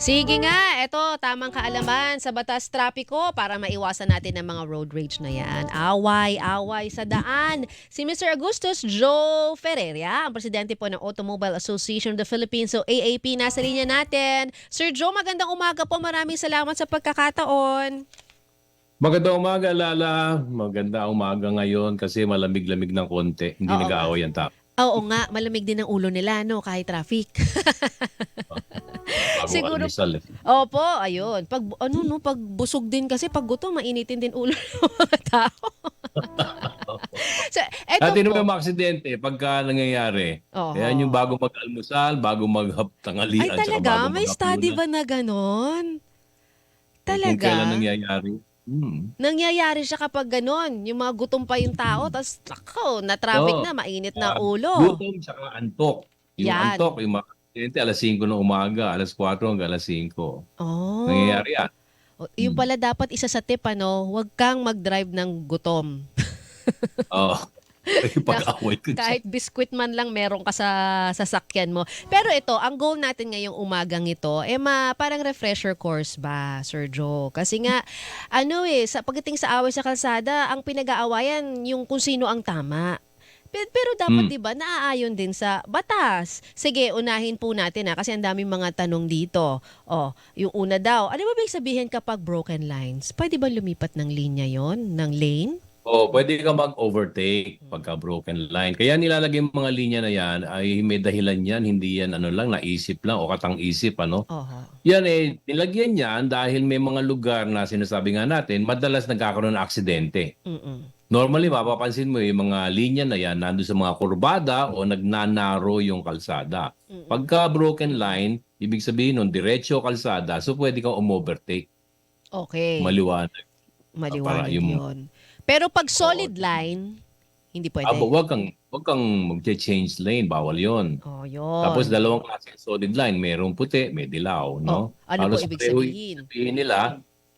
Sige nga, eto, tamang kaalaman sa batas trapiko para maiwasan natin ang mga road rage na yan. Away, away sa daan. Si Mr. Augustus Joe Ferreira, ang presidente po ng Automobile Association of the Philippines, so AAP, nasa linya natin. Sir Joe, magandang umaga po. Maraming salamat sa pagkakataon. Magandang umaga, Lala. Maganda umaga ngayon kasi malamig-lamig ng konti. Hindi Oo nag-aaway ang tao. Oo nga, malamig din ang ulo nila, no, kahit traffic. Bago Siguro- eh. Opo, ayun. Pag ano no, pag busog din kasi pag gutom mainitin din ulo ng mga tao. so, eto At yun po. yung mga aksidente, pagka nangyayari, Oho. yan yung bago mag-almusal, bago Ay mag-tanghalian, saka talaga, may study ba na ganon? Kung Talaga? kailan nangyayari. Hmm. Nangyayari siya kapag ganon, yung mga gutom pa yung tao, tapos nako, na traffic Oo. na, mainit na Ah, ulo. Gutom, saka antok. Yung Yan. antok, yung mga aksidente, alas 5 ng umaga, alas 4 hanggang alas 5. Oh. Nangyayari yan. O, Yung Hmm. pala dapat isa sa tip, ano, huwag kang mag-drive ng gutom. Oo. Pag-away ko dyan. Kahit biskwit man lang meron ka sa sasakyan mo. Pero ito, ang goal natin ngayong umagang ito, eh ma, parang refresher course ba, Sir Joe? Kasi nga, ano eh, sa pagdating sa away sa kalsada, ang pinag-aawayan yung kung sino ang tama. Pero, pero dapat Hmm. 'di ba naaayon din sa batas. Sige, unahin po natin ha kasi ang daming mga tanong dito. Oh, yung una daw, ano ba ibig sabihin kapag broken lines? Pwede ba lumipat ng linya 'yon, ng lane? Oh, pwede ka mag-overtake pagka broken line. Kaya nilalagay yung mga linya na yan ay may dahilan yan, hindi yan ano lang, naisip lang o katang-isip ano. Oho. Yan eh, nilagyan yan dahil may mga lugar na sinasabi nga natin, madalas nagkakaroon ng aksidente. Mm. Normally, mapapansin mo yung mga linya na yan nando sa mga kurbada o nagnanaro yung kalsada. Mm-mm. Pagka broken line, ibig sabihin nun, diretso kalsada, so pwede kang umovertake, Okay. maliwanag. Maliwanag Para yung- yun. Pero pag solid line, hindi pwede. Abo, wag kang, wag kang mag-change lane, bawal yon. oh, yun. Tapos dalawang klase ng solid line, merong puti, may dilaw, no? Oh, ano po ibig pareho sabihin? yung sabihin nila.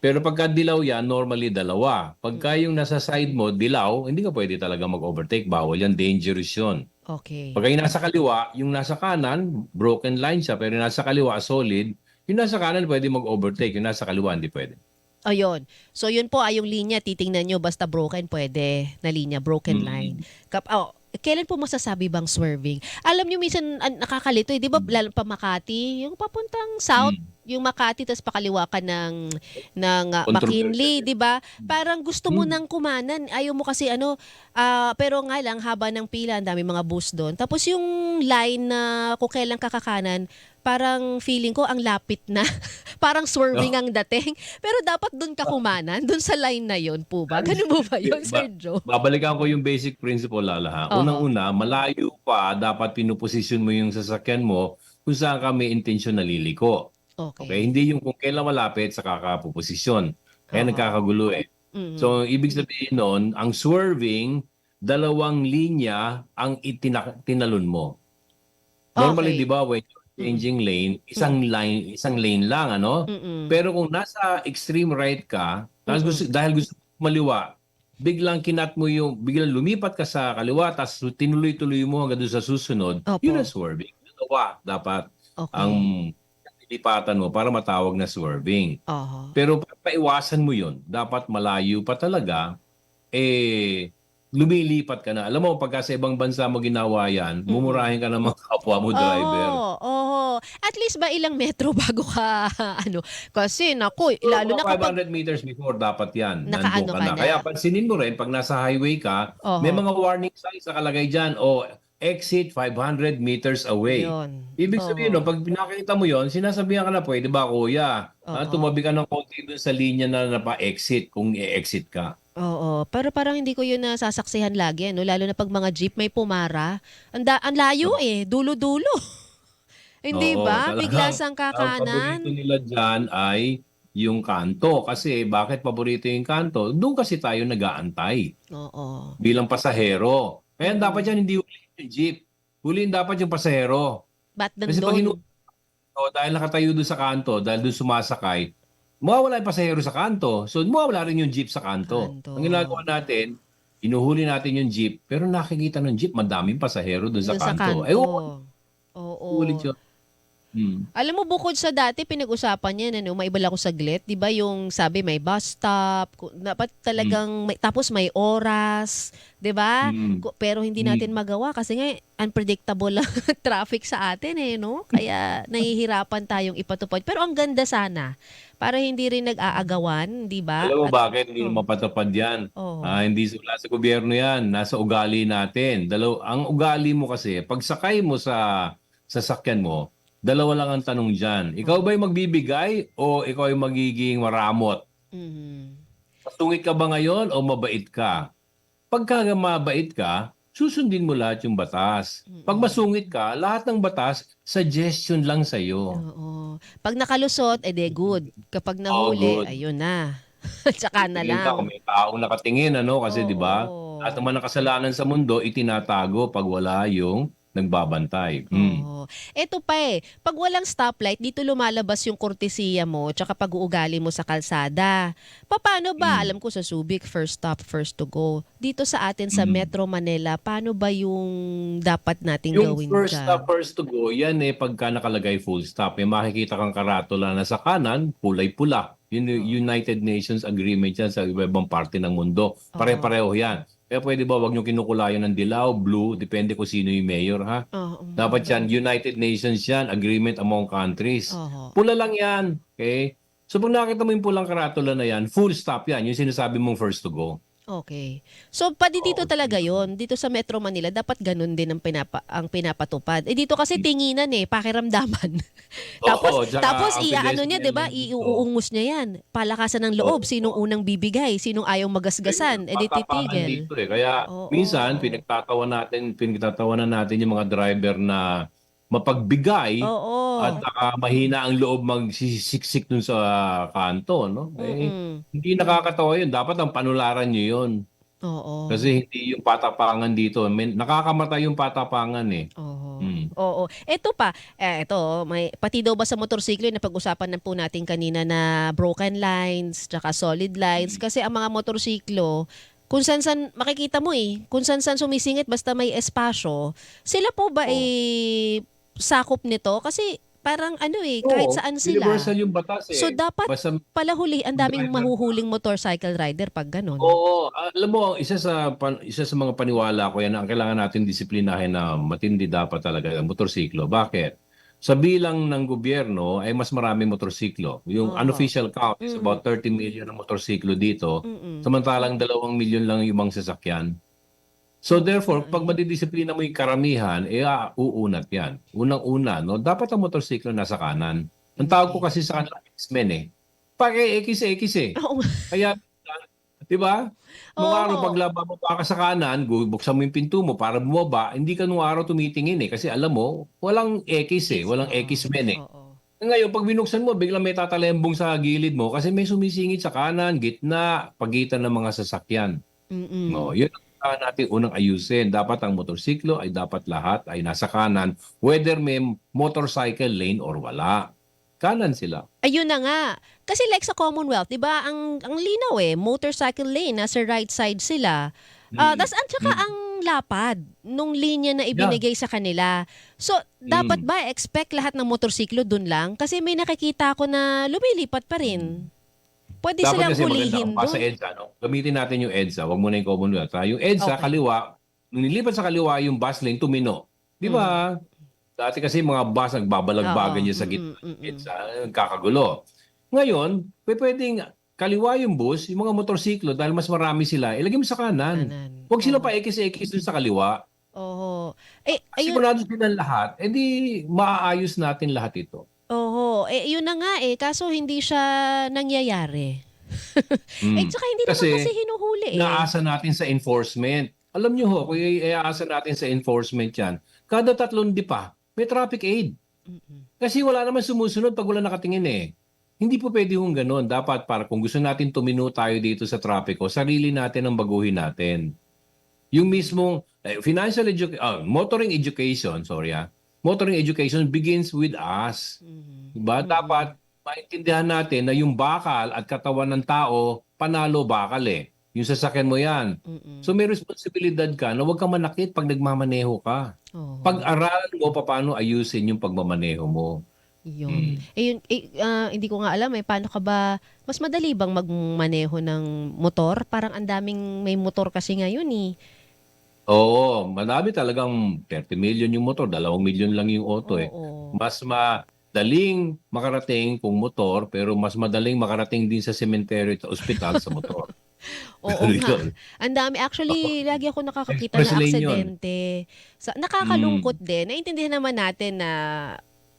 Pero pagka dilaw yan, normally dalawa. Pagka Mm. yung nasa side mo, dilaw, hindi ka pwede talaga mag-overtake. Bawal yan, dangerous yun. Okay. Pagka yung nasa kaliwa, yung nasa kanan, broken line siya, pero yung nasa kaliwa, solid. Yung nasa kanan, pwede mag-overtake. Yung nasa kaliwa, hindi pwede. Ayun. So yun po ay yung linya titingnan nyo basta broken pwede na linya broken Mm. line. Kap oh, kailan po masasabi bang swerving? Alam nyo minsan an- nakakalito, eh, 'di ba? Lalo pa Makati, yung papuntang south, Mm. yung Makati tapos pakaliwa ka ng ng uh, McKinley, 'di ba? Parang gusto mo Mm. nang kumanan, ayaw mo kasi ano, ah, pero nga lang haba ng pila, ang dami mga bus doon. Tapos yung line na kung kailan kakakanan, parang feeling ko ang lapit na. parang swerving ang dating. Pero dapat doon ka kumanan, doon sa line na 'yon po ba? Ganun mo ba 'yun, Sir Joe? Babalikan ko yung basic principle, Lala. Ha? Oo. Unang-una, malayo pa, dapat pinuposisyon mo yung sasakyan mo kung saan ka may intensyon na liliko. Okay. Okay? Hindi yung kung kailan malapit sa kakapoposisyon. Kaya Oo. nagkakagulo eh. Mm. So, ibig sabihin nun, ang swerving, dalawang linya ang itina- tinalon mo. Normally, Okay. di ba, when you're changing lane, isang line, isang lane lang, ano? Mm-mm. Pero kung nasa extreme right ka, tapos gusto, dahil gusto maliwa, biglang kinat mo yung, biglang lumipat ka sa kaliwa, tapos tinuloy-tuloy mo hanggang doon sa susunod, Opo. yun ang swerving. Dalawa, dapat okay. ang lipatan mo para matawag na swerving. Oho. Pero para paiwasan mo yun, dapat malayo pa talaga, eh, lumilipat ka na. Alam mo, pagka sa ibang bansa mo ginawa yan, mumurahin ka ng mga kapwa mo driver. Oo, oo. At least ba ilang metro bago ka ano? Kasi naku, lalo na kapag 500 meters before dapat yan. Nakaano ka ka na. na. Kaya pansinin mo rin, pag nasa highway ka, Oho. may mga warning signs nakalagay dyan. O, exit 500 meters away. Yun. Ibig sabihin, Oo. no, pag pinakita mo yon, sinasabihan ka na, pwede ba kuya? Oo. tumabi ka ng konti dun sa linya na napa-exit kung i-exit ka. Oo, pero parang hindi ko yun nasasaksihan lagi, no? Lalo na pag mga jeep may pumara. Ang, da- ang layo eh, dulo-dulo. hindi Oo, ba? talagang Bigla sang Ang kakanan. paborito nila dyan ay yung kanto. Kasi bakit paborito yung kanto? Doon kasi tayo nag-aantay Oo. bilang pasahero. Kaya dapat yan hindi huli yung jeep. Huliin dapat yung pasahero. Ba't Kasi pag nandun? hinu- o, dahil nakatayo doon sa kanto, dahil doon sumasakay, mawawala yung pasahero sa kanto. So, mawawala rin yung jeep sa kanto. Kanto. Ang ginagawa natin, inuhuli natin yung jeep, pero nakikita ng jeep, madaming pasahero doon sa Dun sa kanto. kanto. Eh, oo, Oo. ulit yun. Mm. Alam mo, bukod sa dati, pinag-usapan yan, ano, maibala ko saglit, di ba yung sabi may bus stop, dapat talagang, may, tapos may oras, di ba? Mm. Ku- Pero hindi Mm. natin magawa kasi nga unpredictable lang traffic sa atin eh, no? Kaya nahihirapan tayong ipatupad. Pero ang ganda sana, para hindi rin nag-aagawan, di ba? Alam mo At- bakit hindi Oh. mapatupad yan? Oo. Ah, hindi sa- wala sa gobyerno yan. Nasa ugali natin. Dalaw, ang ugali mo kasi, pag sakay mo sa sasakyan mo, dalawa lang ang tanong dyan. Ikaw ba'y magbibigay o ikaw ay magiging maramot? Mhm. Tungit ka ba ngayon o mabait ka? Pagka mabait ka, susundin mo lahat yung batas. Pag masungit ka, lahat ng batas, suggestion lang sa'yo. Oo. Pag nakalusot, edi good. Kapag Oh, nahuli, good. ayun na. Tsaka na lang. ka kung may taong nakatingin, ano? Kasi, di ba? Lahat naman ng kasalanan sa mundo, itinatago pag wala yung nagbabantay. Mm. Oo. Eto pa eh, pag walang stoplight, dito lumalabas yung kortesiya mo tsaka pag-uugali mo sa kalsada. Paano ba? Mm. Alam ko sa Subic, first stop, first to go. Dito sa atin sa Mm. Metro Manila, paano ba yung dapat nating Yung gawin first dyan? stop, first to go, yan eh pagka nakalagay full stop. May makikita kang karatula na sa kanan, kulay-pula. Yun United Nations Agreement yan sa ibang parte ng mundo. Pare-pareho yan. Kaya pwede ba wag nyo kinukulayan ng dilaw, blue, depende kung sino yung mayor ha. Oo. Dapat yan, United Nations yan, agreement among countries. Oo. Pula lang yan. Okay? So pag nakita mo yung pulang karatula na yan, full stop yan. Yung sinasabi mong first to go. Okay. So, pati dito Oo. talaga yon Dito sa Metro Manila, dapat ganun din ang, pinapa, ang pinapatupad. Eh, dito kasi tinginan eh, pakiramdaman. tapos, Oo, tapos iaano niya, 'di ba? dito. Iuungos niya 'yan. Palakasan ng loob, Oo. sinong unang bibigay, sinong ayaw magasgasan, eh di Patapakan titigil. Dito eh. Kaya Oo. minsan pinagtatawa natin, pinagtatawanan natin yung mga driver na mapagbigay Oo. at saka mahina ang loob magsisiksik dun sa kanto, no? Eh, Mm-mm. hindi nakakatawa yun. Dapat ang panularan nyo yun. Oo. Kasi hindi yung patapangan dito. May, nakakamatay yung patapangan eh. Oo. Mm. Oo. Ito pa, eh, ito, may, pati daw ba sa motorsiklo, na pag-usapan na po natin kanina na broken lines, tsaka solid lines, Mm. kasi ang mga motorsiklo, kung san-san, makikita mo eh, kung san-san sumisingit basta may espasyo, sila po ba Oo. eh, sakop nito? Kasi parang ano eh, kahit Oo, saan sila. Universal yung batas eh. So dapat Basta pala huli, ang daming Driver. mahuhuling motorcycle rider pag ganun. Oo, alam mo, isa sa pan, isa sa mga paniwala ko yan ang kailangan natin disiplinahin na matindi dapat talaga ang motorsiklo. Bakit? Sa bilang ng gobyerno ay mas marami motorsiklo. Yung Oo. unofficial count is Mm. about 30 million na motorsiklo dito. Mm-mm. Samantalang 2 milyon lang yung mga sasakyan. So therefore, pag madidisiplina mo yung karamihan, eh ah, uunat yan. Unang-una, no, dapat ang motorsiklo nasa kanan. Ang tawag ko kasi sa kanila, X-Men eh. Pag-X-X eh. Oo. Kaya, di ba? Nung araw, pag lababo pa ka sa kanan, buksan mo yung pinto mo para bumaba, hindi ka nung araw tumitingin eh. Kasi alam mo, walang X eh. Walang. X-Men eh. Oo. Ngayon, pag binuksan mo, biglang may tatalembong sa gilid mo kasi may sumisingit sa kanan, gitna, pagitan ng mga sasakyan. Mm-mm. No, yun ang kailangan natin unang ayusin. Dapat ang motorsiklo ay dapat lahat ay nasa kanan, whether may motorcycle lane or wala. Kanan sila. Ayun na nga. Kasi like sa Commonwealth, 'di ba? Ang ang linaw eh, motorcycle lane nasa right side sila. Ah, Mm. tas at saka Mm. ang lapad nung linya na ibinigay sa kanila. So, dapat Mm. ba expect lahat ng motorsiklo dun lang? Kasi may nakikita ko na lumilipat pa rin. Pwede Dapat silang kasi hulihin pa sa doon. EDSA. No? Gamitin natin yung EDSA. Huwag mo na yung Commonwealth. Ha? Yung EDSA, Okay. kaliwa, nilipat sa kaliwa yung bus lane, tumino. Di ba? Dati kasi mga bus nagbabalagbagan Mm. Niya sa Mm, gitna. mm, mm, mm. EDSA, nagkakagulo. Ngayon, pwede pwedeng kaliwa yung bus, yung mga motorsiklo, dahil mas marami sila, ilagay mo sa kanan. Kanan. Huwag sila Oo. pa ekis-ekis dun sa kaliwa. Oo. Eh, ayun. Sigurado silang lahat, edi maaayos natin lahat ito. Oo. Eh, yun na nga eh. Kaso hindi siya nangyayari. Mm. Eh, tsaka hindi Kasi, naman kasi hinuhuli eh. Inaasa natin sa enforcement. Alam niyo ho, kung iaasa natin sa enforcement yan, kada tatlong di pa, may traffic aid. Mm-mm. Kasi wala naman sumusunod pag wala nakatingin eh. Hindi po pwede yung ganun. Dapat para kung gusto natin tumino tayo dito sa trapiko, sarili natin ang baguhin natin. Yung mismong eh, financial education, motoring education, sorry ah, motoring education begins with us. Mhm. Diba? Mm. Dapat maintindihan natin na yung bakal at katawan ng tao, panalo bakal eh. Yung sasakyan mo yan. Mm-mm. So may responsibilidad ka na huwag kang manakit pag nagmamaneho ka. Oo. Pag-aralan mo pa paano ayusin yung pagmamaneho mo. Yun. Mm. Eh, yun, eh, ah, hindi ko nga alam eh, paano ka ba, mas madali bang magmaneho ng motor? Parang ang daming may motor kasi ngayon eh. Oo, madami talagang 30 million yung motor, 2 million lang yung auto eh. Oo. Mas madaling makarating kung motor, pero mas madaling makarating din sa sementeryo at ospital sa motor. Oo nga. Ang dami. Actually, lagi ako nakakakita na lane yun. aksidente. Sa, nakakalungkot Mm. din. Naintindihan naman natin na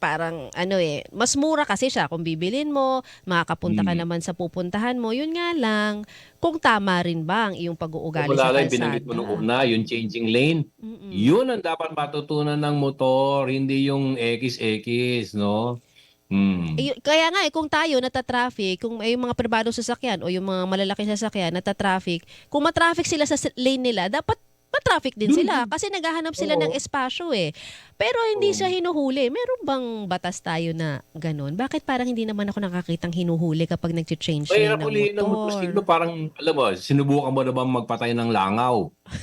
parang ano eh, mas mura kasi siya kung bibilin mo, makakapunta ka Mm. naman sa pupuntahan mo. Yun nga lang, kung tama rin ba ang iyong pag-uugali sa kalsada. binanggit mo nung una, yung changing lane. Mm-mm. Yun ang dapat matutunan ng motor, hindi yung X-X, no? Hmm. Eh, kaya nga eh, kung tayo nata-traffic, kung may mga pribadong sasakyan o yung mga malalaking sasakyan nata-traffic, kung matraffic sila sa s- lane nila, dapat matraffic din sila kasi naghahanap sila Oo. ng espasyo eh. Pero hindi Oo. siya hinuhuli. Meron bang batas tayo na ganun? Bakit parang hindi naman ako nakakitang hinuhuli kapag nag-change lane Mahirap ng ulihin ng motorsiklo, motor? parang, alam mo, sinubukan mo na bang magpatay ng langaw?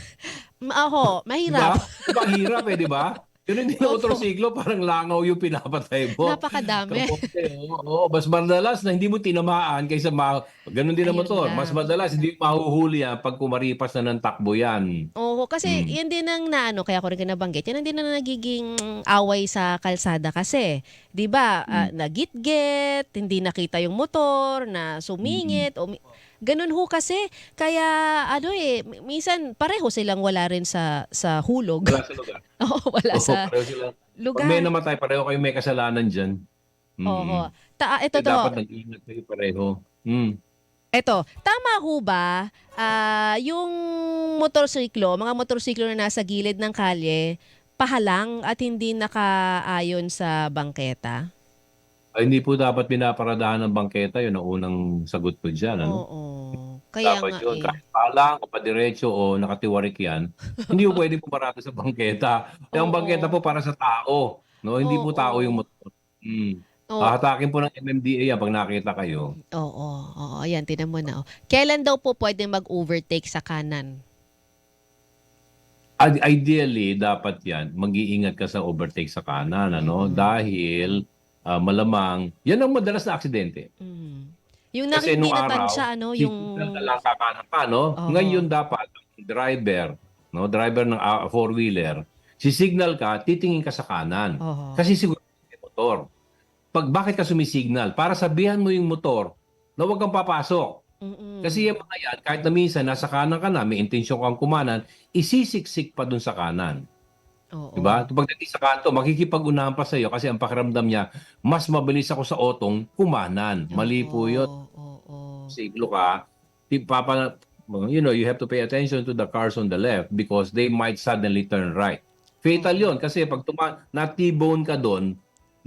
Ma- Ako, mahirap. Diba? Diba, ang hirap eh, di ba? Din ang Opo. motorsiklo, parang langaw yung pinapatay mo. Napakadami. Kapote, oo, oo. mas madalas na hindi mo tinamaan kaysa ma... Ganun din ang Ayun motor. lang. Mas madalas hindi mahuhuli yan pag kumaripas na ng takbo yan. Oo, kasi Mm. yan din ang naano, kaya ko rin nabanggit, yan ang din ang nagiging away sa kalsada kasi. 'Di ba ah, nagitgit, hindi nakita yung motor, na sumingit, o mi- ganun ho kasi. Kaya ano eh, mi- minsan pareho silang wala rin sa sa hulog. Wala sa lugar. Oo, wala Oo, sa pareho sila. Pag lugar. may namatay, pareho kayo may kasalanan dyan. Mm. Oo. Ta ito Kaya to. dapat nag-ingat kayo pareho. Mm. Eto, tama ho ba ah, yung motorsiklo, mga motorsiklo na nasa gilid ng kalye, pahalang at hindi nakaayon sa bangketa? Ay, hindi po dapat pinaparadahan ng bangketa. Yun ang unang sagot ko dyan. Ano? Oo. Kaya dapat nga yun. eh. Kahit palang o padiretso o nakatiwarik yan, hindi po pwede pumarada sa bangketa. Yung Oo. bangketa po para sa tao. No? Hindi po tao yung motor. Mm. Oo. Hahatakin po ng MMDA yan pag nakita kayo. Oo, oo, ayan, tinan mo na. Oh. Kailan daw po pwede mag-overtake sa kanan? Id- Ideally, dapat yan, mag-iingat ka sa overtake sa kanan. Ano? Mhm. Dahil ah, malamang, yan ang madalas na aksidente. Mm. Yung Kasi nung araw, siya, ano, Yung... lang kakanan pa, no? Oo. Ngayon dapat, driver, no? driver ng ah, four-wheeler, si signal ka, titingin ka sa kanan. Oo. Kasi siguro may motor. Pag bakit ka sumisignal? Para sabihan mo yung motor na huwag kang papasok. Mm-mm. Kasi yung mga yan, kahit na minsan nasa kanan ka na, may intensyon kang kumanan, isisiksik pa dun sa kanan. Oo. Diba? Pagdating sa kanto, makikipag-unahan pa sa'yo kasi ang pakiramdam niya, mas mabilis ako sa otong kumanan. Mali po yun. Oo, oo. Siglo ka, di papa, you know, you have to pay attention to the cars on the left because they might suddenly turn right. Fatal yon kasi pag tuma, na-T-bone ka doon,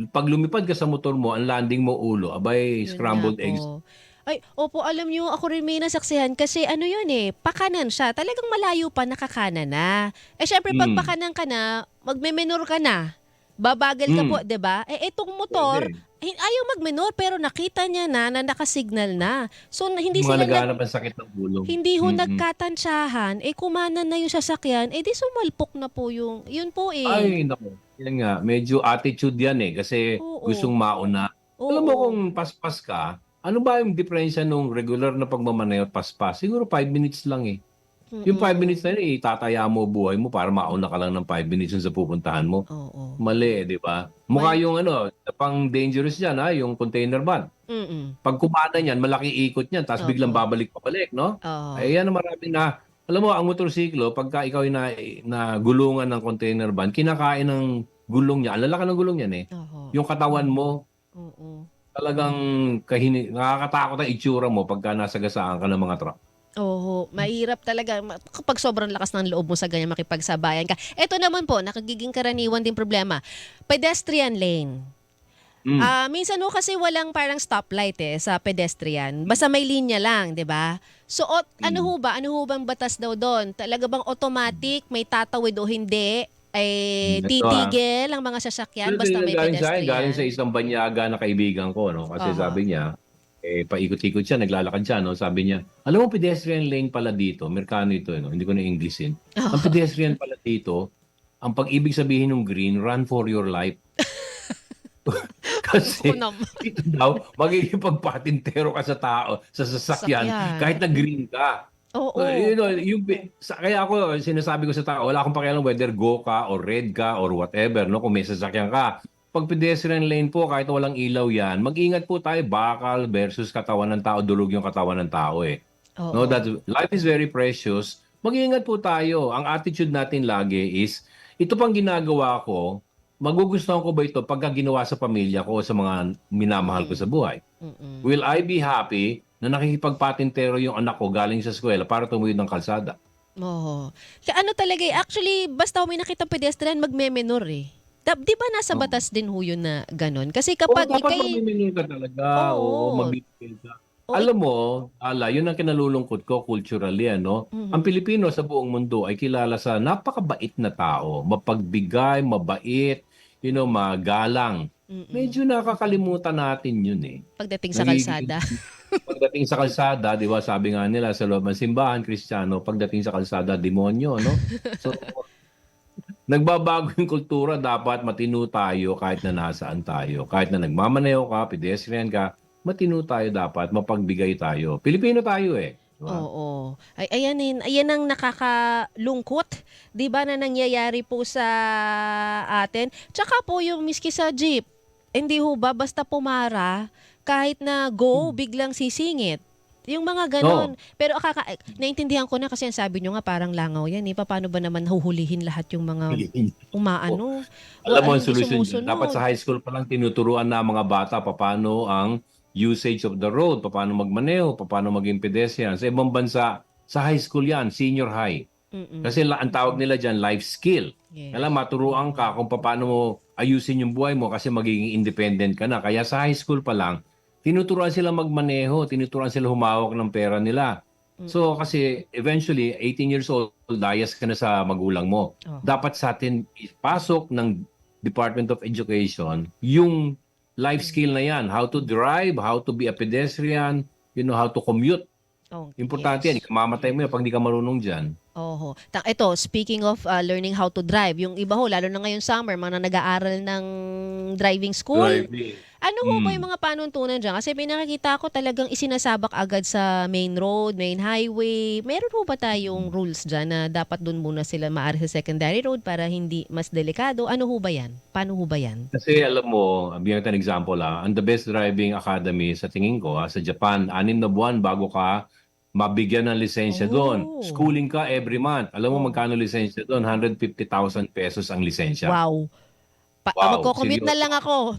pag lumipad ka sa motor mo, ang landing mo ulo, abay, Yun scrambled eggs. po. Ay, opo, alam nyo, ako rin may nasaksihan kasi ano yun eh, pakanan siya. Talagang malayo pa, nakakanan na. Eh, syempre, pag Mm. pakanan ka na, magme-menor ka na. Babagal ka Mm. po, 'di ba? Eh, itong motor, Pwede. eh, ayaw mag-menor pero nakita niya na na nakasignal na. So, na- hindi Yung sila mga nag, naghahanap ng sakit ng ulo. hindi ho Mm-mm. nagkatansyahan, eh kumanan na yung sasakyan, eh di sumalpok na po yung, yun po eh. Ay, naku. Yan nga, medyo attitude yan eh kasi Oo. gustong mauna. Oo. Alam mo kung paspas ka, ano ba yung diferensya nung regular na pagmamaneho at paspas? Siguro 5 minutes lang eh. Yung 5 Mm-mm. minutes na yun, eh, itataya mo buhay mo para mauna ka lang ng 5 minutes sa pupuntahan mo. Oo. Mali, eh, di ba? Mukha yung ano, pang dangerous yan ha, yung container van. Mm-mm. Pag kumana yan, malaki ikot yan, tapos biglang babalik pabalik, no? Oo. Ay, yan ang marami na, alam mo, ang motorsiklo, pagka ikaw na, na gulungan ng container van, kinakain ng gulong niya. Ang lalaki ng gulong yan eh. Oo. Yung katawan mo, Oo. Talagang kahini, nakakatakot ang itsura mo pagka nasagasaan ka ng mga truck. Oo, mahirap talaga kapag sobrang lakas ng loob mo sa ganyan makipagsabayan ka. Ito naman po, nakagiging karaniwan din problema. Pedestrian lane. Mm. Ah, minsan ho kasi walang parang stoplight eh sa pedestrian. Basta may linya lang, 'di ba? So ot, ano Mm. ho ba? Ano ho bang batas daw doon? Talaga bang automatic may tatawid o hindi? Ay Mm, ito, titigil ang mga sasakyan basta may galing sa akin, pedestrian. galing sa isang banyaga na kaibigan ko, no? Kasi Aha. sabi niya, eh, paikot-ikot siya, naglalakad siya, no? Sabi niya, alam mo, pedestrian lane pala dito, Amerikano ito, no? Hindi ko na Englishin. Ang pedestrian pala dito, ang pag-ibig sabihin ng green, run for your life. Kasi Ako naman. daw, magiging pagpatintero ka sa tao, sa sasakyan, Sasakyan. kahit na green ka. Oo. You know, yung, sa, kaya ako, sinasabi ko sa tao, wala akong pakialam whether go ka or red ka or whatever, no? kung may sasakyan ka. Pag pedestrian lane po, kahit walang ilaw yan, mag-ingat po tayo, bakal versus katawan ng tao, dulog yung katawan ng tao eh. Oo. No, that life is very precious. Mag-iingat po tayo. Ang attitude natin lagi is, ito pang ginagawa ko, magugustuhan ko ba ito pagka ginawa sa pamilya ko o sa mga minamahal ko sa buhay? Mm-mm. Will I be happy na nakikipagpatintero yung anak ko galing sa eskwela para tumuwid ng kalsada? Oo. Kaya ano talaga eh, actually, basta may nakita pedestrian, magme-menor eh. Da- di ba nasa batas din ho yun na ganun? Kasi kapag Oo, dapat ikay... mamimili ka talaga. Oo. Oo, mabibigil ka. Oo. Alam mo, ala, yun ang kinalulungkot ko culturally, ano? Mhm. Ang Pilipino sa buong mundo ay kilala sa napakabait na tao. Mapagbigay, mabait, you know, magalang. Mm-mm. Medyo nakakalimutan natin yun eh. Pagdating sa Nagiging- kalsada. Pagdating sa kalsada, di ba, sabi nga nila sa loob ng simbahan, Kristiyano, pagdating sa kalsada, demonyo, no? So, nagbabago yung kultura, dapat matino tayo kahit na nasaan tayo. Kahit na nagmamaneho ka, pedestrian ka, matino tayo dapat, mapagbigay tayo. Pilipino tayo eh. Di ba? Oo. Ay, ayan, ayan ang nakakalungkot, 'di ba na nangyayari po sa atin. Tsaka po yung miski sa jeep. Hindi ho ba basta pumara kahit na go Hmm. biglang sisingit. Yung mga ganon. Pero akaka naintindihan ko na kasi ang sabi nyo nga parang langaw yan. Eh. Paano ba naman huhulihin lahat yung mga umaano? Alam mo ang ay, solusyon dyan. Dapat sa high school pa lang tinuturuan na ang mga bata paano ang usage of the road, paano magmaneho, paano maging pedestrian. Sa ibang bansa, sa high school yan, senior high. Mm-mm. Kasi la- ang tawag nila dyan, life skill. Yes. Alam, maturuan ka kung paano mo ayusin yung buhay mo kasi magiging independent ka na. Kaya sa high school pa lang, tinuturuan sila magmaneho, tinuturuan sila humawak ng pera nila. So kasi eventually, 18 years old, dayas ka na sa magulang mo. Oh. Dapat sa atin ipasok ng Department of Education yung life skill na yan. How to drive, how to be a pedestrian, you know, how to commute. Oh, Importante yes. yan. Mamatay mo yan pag di ka marunong dyan. Oho. Ta- ito, speaking of uh, learning how to drive, yung iba ho, lalo na ngayon summer, mga nag-aaral ng driving school. Driving. Ano ho ba Mm. yung mga panuntunan dyan? Kasi may nakikita ko talagang isinasabak agad sa main road, main highway. Meron ho ba tayong rules dyan na dapat dun muna sila maaari sa secondary road para hindi mas delikado? Ano ho ba yan? Paano ho ba yan? Kasi alam mo, bigyan ng example ah, ang the best driving academy sa tingin ko ah, sa Japan, anim na buwan bago ka mabigyan ng lisensya Oh. doon. Schooling ka every month. Alam mo Oh. magkano lisensya doon? 150,000 pesos ang lisensya. Wow. Pa- Wow, magko-commute na lang ako.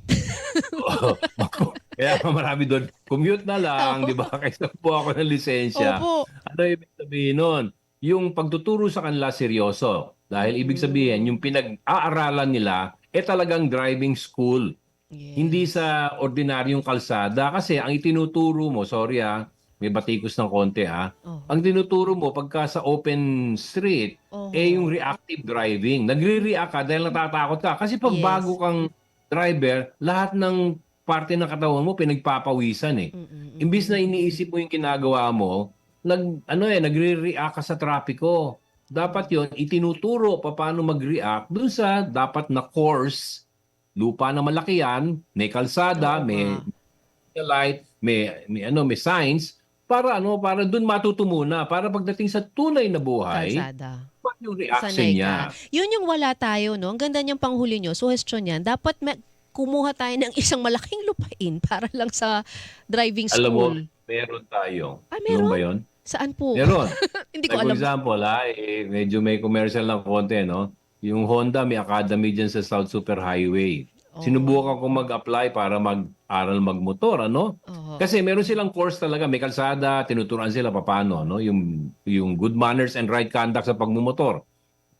Kaya marami doon, commute na lang, di ba? Kaysa po ako ng lisensya. Opo. Ano ibig sabihin nun? Yung pagtuturo sa kanila seryoso. Dahil ibig Mm. sabihin, yung pinag-aaralan nila, eh talagang driving school. Yes. Hindi sa ordinaryong kalsada. Kasi ang itinuturo mo, sorry ah, may batikos ng konti ah. Oh. Ang tinuturo mo pagka sa open street, Oho. eh yung reactive driving. Nagre-react ka dahil natatakot ka. Kasi pag Yes. bago kang driver, lahat ng parte ng katawan mo pinagpapawisan eh. Mm-mm-mm. Imbis na iniisip mo yung ginagawa mo, nag ano eh nagre-react ka sa trapiko. Dapat 'yon itinuturo pa paano mag-react dun sa dapat na course. Lupa na malaki yan, may kalsada, Oo may light, may, may ano, may signs para ano, para dun matuto muna para pagdating sa tunay na buhay, Kalsada. paano yung reaction Sanay niya. ka. Yun yung wala tayo, no? Ang ganda niyang panghuli nyo. Suggestion yan. Dapat ma- kumuha tayo ng isang malaking lupain para lang sa driving Alam mo, school. meron tayo. Ah, meron? ba 'yon? Saan po? Meron. Hindi ko Like, for alam. example, ha, eh, medyo may commercial ng konti, no? Yung Honda, may academy dyan sa South Super Highway. Sinubukan ko mag-apply para mag-aral magmotor, ano? Oo. Kasi meron silang course talaga, may kalsada, tinuturuan sila paano, no? Yung, yung good manners and right conduct sa pagmumotor.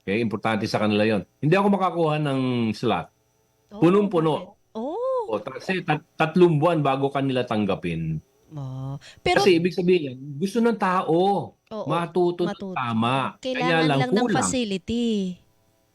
Okay, importante sa kanila yon. Hindi ako makakuha ng slot. Oo, punong-puno. Oo. O, kasi tat- tatlong buwan bago kanila tanggapin. Oo. Pero, kasi ibig sabihin yan, gusto ng tao oo, matuto, matuto. tama. Kaya kailangan lang, lang ng facility.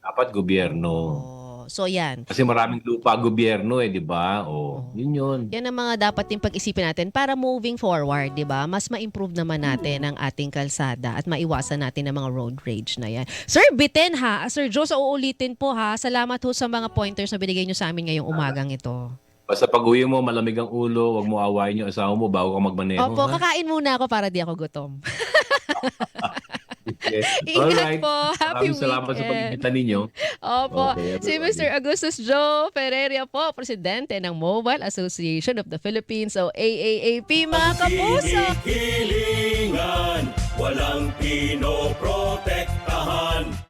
Dapat gobyerno. Oo. So, yan. Kasi maraming lupa gobyerno eh, di ba? O, Oo. yun yun. Yan ang mga dapat din pag-isipin natin para moving forward, 'di ba? Mas ma-improve naman natin ang ating kalsada at maiwasan natin ang mga road rage na 'yan. Sir, bitin ha. Sir Joe, sa uulitin po ha. Salamat ho sa mga pointers na binigay niyo sa amin ngayong umagang ito. Basta pag uwi mo, malamig ang ulo, wag mo awayin yung asawa mo bago ka magmaneho. Opo, ha? kakain muna ako para di ako gutom. Okay. Ingat Alright. po. Happy Maraming salamat sa weekend. pag-ibita ninyo. Opo. Okay, si. Mr. Augustus Joe Ferreria po, presidente ng Mobile Association of the Philippines o AAAP mga kapuso. Hilingan, walang pinoprotektahan.